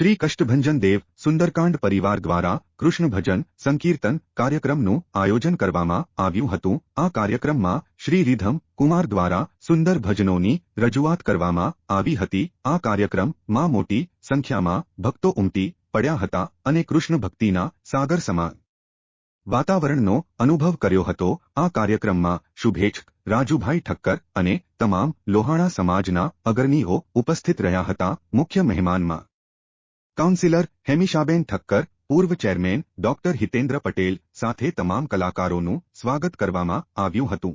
શ્રી કષ્ટભંજન દેવ સુંદરકાંડ પરિવાર દ્વારા કૃષ્ણ ભજન સંકીર્તન કાર્યક્રમનું આયોજન કરવામાં આવ્યું હતું. આ કાર્યક્રમમાં શ્રી રીધમ કુમાર દ્વારા સુંદર ભજનોની રજૂઆત કરવામાં આવી હતી. આ કાર્યક્રમમાં મોટી સંખ્યામાં ભક્તો ઉમટી પડ્યા હતા અને કૃષ્ણ ભક્તિના સાગર સમાન વાતાવરણનો અનુભવ કર્યો હતો. આ કાર્યક્રમમાં શુભેચ્છક રાજુભાઈ ઠક્કર અને તમામ લોહાણા સમાજના અગ્રણીઓ ઉપસ્થિત રહ્યા હતા. મુખ્ય મહેમાનમાં કાઉન્સિલર હેમિશાબેન ઠક્કર, પૂર્વ ચેરમેન ડોક્ટર હિતેન્દ્ર પટેલ સાથે તમામ કલાકારોનું સ્વાગત કરવામાં આવ્યું હતું.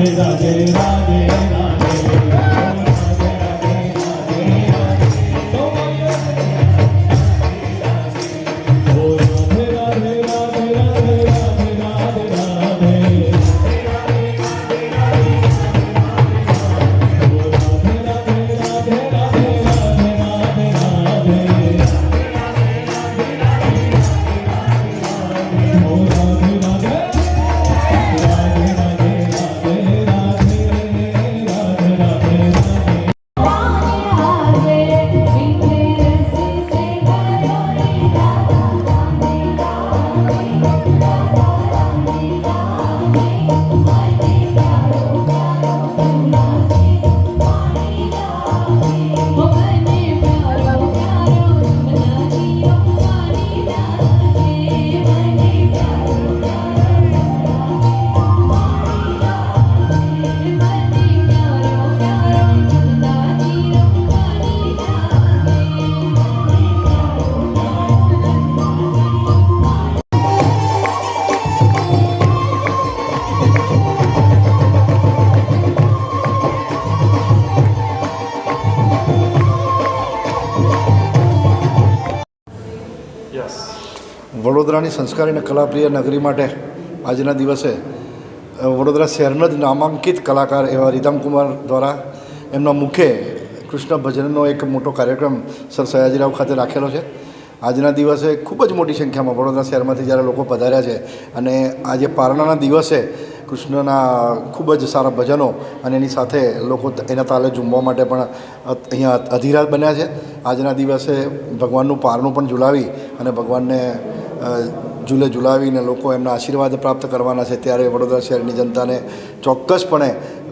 Ceyda Ceyda Ceyda વડોદરાની સંસ્કારી અને કલાપ્રિય નગરી માટે આજના દિવસે વડોદરા શહેરના જ નામાંકિત કલાકાર એવા રીતમકુમાર દ્વારા એમના મુખે કૃષ્ણ ભજનનો એક મોટો કાર્યક્રમ સર સયાજીરાવ ખાતે રાખેલો છે. આજના દિવસે ખૂબ જ મોટી સંખ્યામાં વડોદરા શહેરમાંથી જ્યારે લોકો પધાર્યા છે અને આજે પારણાના દિવસે કૃષ્ણના ખૂબ જ સારા ભજનો અને એની સાથે લોકો એના તાલે ઝૂમવા માટે પણ અહીંયા અધીરા બન્યા છે. આજના દિવસે ભગવાનનું પારણું પણ ઝુલાવી અને ભગવાનને ઝૂલે ઝુલાવીને લોકો એમના આશીર્વાદ પ્રાપ્ત કરવાના છે. ત્યારે વડોદરા શહેરની જનતાને ચોક્કસપણે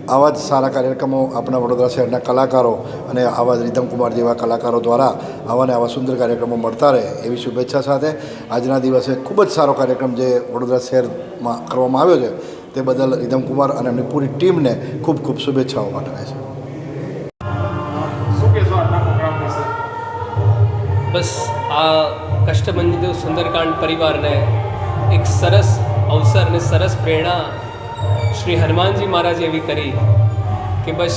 આવા જ સારા કાર્યક્રમો આપણા વડોદરા શહેરના કલાકારો અને આવા જ રીતમકુમાર જેવા કલાકારો દ્વારા આવા ને આવા સુંદર કાર્યક્રમો મળતા રહે એવી શુભેચ્છા સાથે આજના દિવસે ખૂબ જ સારો કાર્યક્રમ જે વડોદરા શહેરમાં કરવામાં આવ્યો છે તે બદલ રીતમકુમાર અને એમની પૂરી ટીમને ખૂબ ખૂબ શુભેચ્છાઓ પાઠવે છે. બસ આ કષ્ટબંધિત સુંદરકાંડ પરિવારને એક સરસ અવસર અને સરસ પ્રેરણા શ્રી હનુમાનજી મહારાજ એવી કરી કે બસ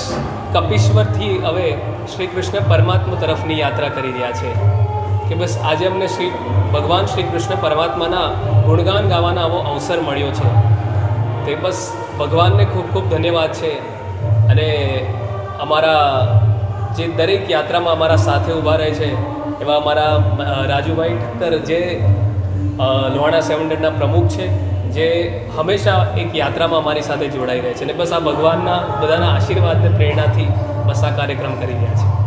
કપિશ્વરથી હવે શ્રી કૃષ્ણ પરમાત્મા તરફની યાત્રા કરી રહ્યા છે. કે બસ આજે અમને શ્રી ભગવાન શ્રી કૃષ્ણ પરમાત્માના ગુણગાન ગાવાના આવો અવસર મળ્યો છે. તે બસ ભગવાનને ખૂબ ખૂબ ધન્યવાદ છે. અને અમારા જે દરેક યાત્રામાં અમારા સાથે ઊભા રહે છે, એવા અમારા રાજુભાઈ ઠક્કર જે લોહાણા સેવન પ્રમુખ છે જે હંમેશા એક યાત્રામાં અમારી સાથે જોડાઈ રહે છે અને બસ આ ભગવાનના બધાના આશીર્વાદને પ્રેરણાથી બસ આ કાર્યક્રમ કરી રહ્યા છે.